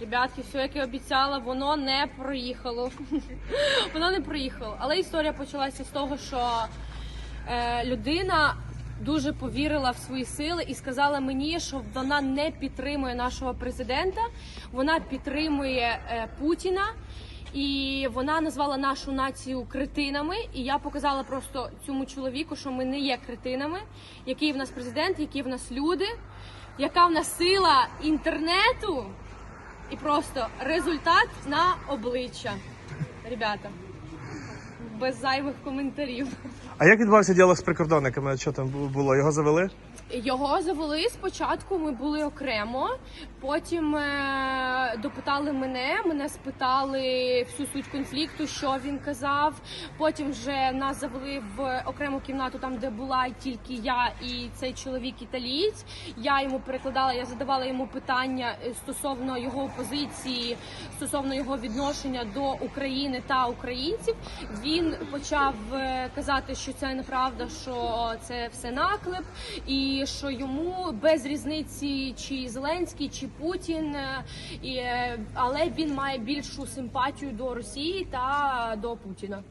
Ребятки, все, як і обіцяла, воно не проїхало. воно не проїхало. Але історія почалася з того, що е, людина дуже повірила в свої сили і сказала мені, що вона не підтримує нашого президента, вона підтримує е, Путіна. І вона назвала нашу націю кретинами. І я показала просто цьому чоловіку, що ми не є кретинами, який в нас президент, які в нас люди, яка в нас сила інтернету, і просто результат на обличчя. Ребята, без зайвих коментарів. А як відбувався діалог з прикордонниками? Що там було? Його завели? Його завели спочатку. Ми були окремо. Потім е, допитали мене. Мене спитали всю суть конфлікту, що він казав. Потім вже нас завели в окрему кімнату, там де була тільки я і цей чоловік італієць. Я йому перекладала, я задавала йому питання е, стосовно його позиції, стосовно його відношення до України та українців. Він почав е, казати, що це неправда, що це все наклеп, і що йому без різниці, чи Зеленський, чи Путін, е, і, е, але він має більшу симпатію до Росії та до Путіна.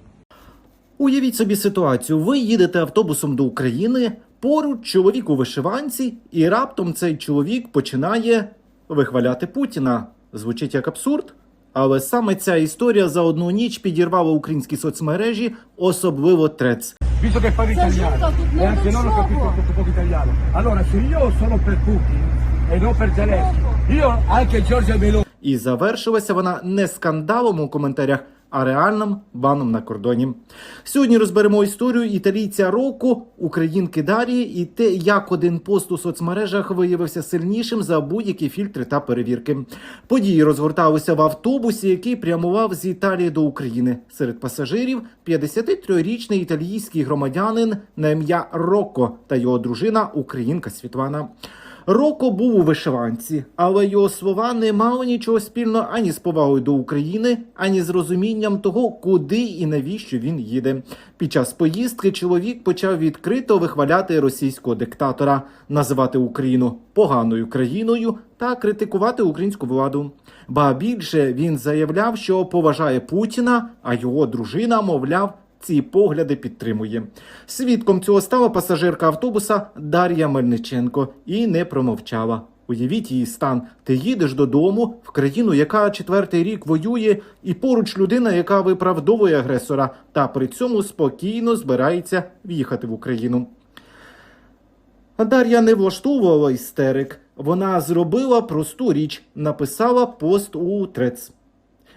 Уявіть собі ситуацію: ви їдете автобусом до України, поруч чоловік у вишиванці, і раптом цей чоловік починає вихваляти Путіна. Звучить як абсурд. Але саме ця історія за одну ніч підірвала українські соцмережі, особливо трец. visto che parli italiano e anche non ho capito un poco italiano. Allora, se io sono per Putin e non per Zelensky, io anche Giorgia Meloni. І завершилася вона не скандалом у коментарях, а реальним баном на кордоні. Сьогодні розберемо історію італійця року, українки Дарії і те, як один пост у соцмережах виявився сильнішим за будь-які фільтри та перевірки. Події розгорталися в автобусі, який прямував з Італії до України. Серед пасажирів 53-річний італійський громадянин на ім'я Рокко та його дружина Українка Світлана. Роко був у вишиванці, але його слова не мали нічого спільного ані з повагою до України, ані з розумінням того, куди і навіщо він їде. Під час поїздки чоловік почав відкрито вихваляти російського диктатора, називати Україну поганою країною та критикувати українську владу. Ба більше він заявляв, що поважає Путіна, а його дружина, мовляв, ці погляди підтримує. Свідком цього стала пасажирка автобуса Дар'я Мельниченко і не промовчала. Уявіть її стан. Ти їдеш додому в країну, яка четвертий рік воює, і поруч людина, яка виправдовує агресора, та при цьому спокійно збирається в'їхати в Україну. Дар'я не влаштовувала істерик. Вона зробила просту річ, написала пост у трец.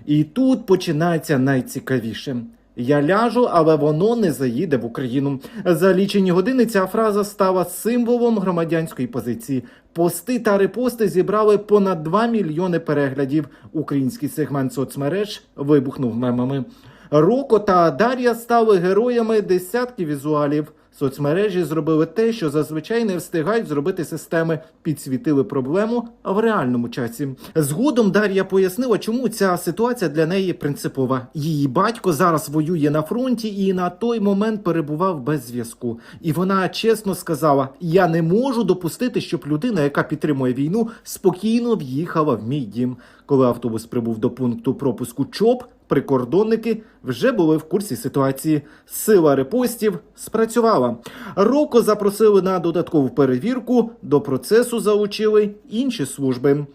І тут починається найцікавіше. Я ляжу, але воно не заїде в Україну. За лічені години ця фраза стала символом громадянської позиції. Пости та репости зібрали понад 2 мільйони переглядів. Український сегмент соцмереж вибухнув мемами. Роко та Дар'я стали героями десятків візуалів. Соцмережі зробили те, що зазвичай не встигають зробити системи, підсвітили проблему в реальному часі. Згодом Дар'я пояснила, чому ця ситуація для неї принципова. Її батько зараз воює на фронті і на той момент перебував без зв'язку. І вона чесно сказала: Я не можу допустити, щоб людина, яка підтримує війну, спокійно в'їхала в мій дім. Коли автобус прибув до пункту пропуску ЧОП, прикордонники вже були в курсі ситуації. Сила репостів спрацювала. Роко запросили на додаткову перевірку. До процесу залучили інші служби.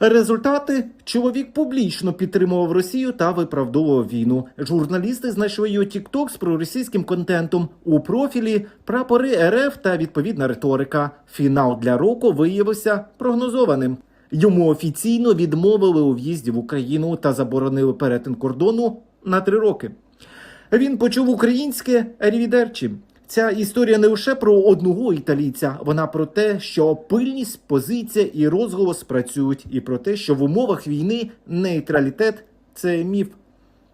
Результати чоловік публічно підтримував Росію та виправдовував війну. Журналісти знайшли його тікток з проросійським контентом у профілі прапори РФ та відповідна риторика. Фінал для року виявився прогнозованим. Йому офіційно відмовили у в'їзді в Україну та заборонили перетин кордону на три роки. Він почув українське рівідерчі. Ця історія не лише про одного італійця, вона про те, що пильність, позиція і розголос працюють, і про те, що в умовах війни нейтралітет це міф.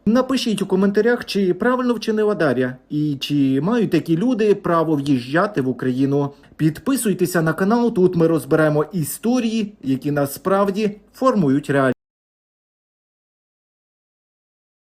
Напишіть у коментарях, чи правильно вчинила Дар'я, і чи мають такі люди право в'їжджати в Україну. Підписуйтеся на канал. Тут ми розберемо історії, які насправді формують реальність.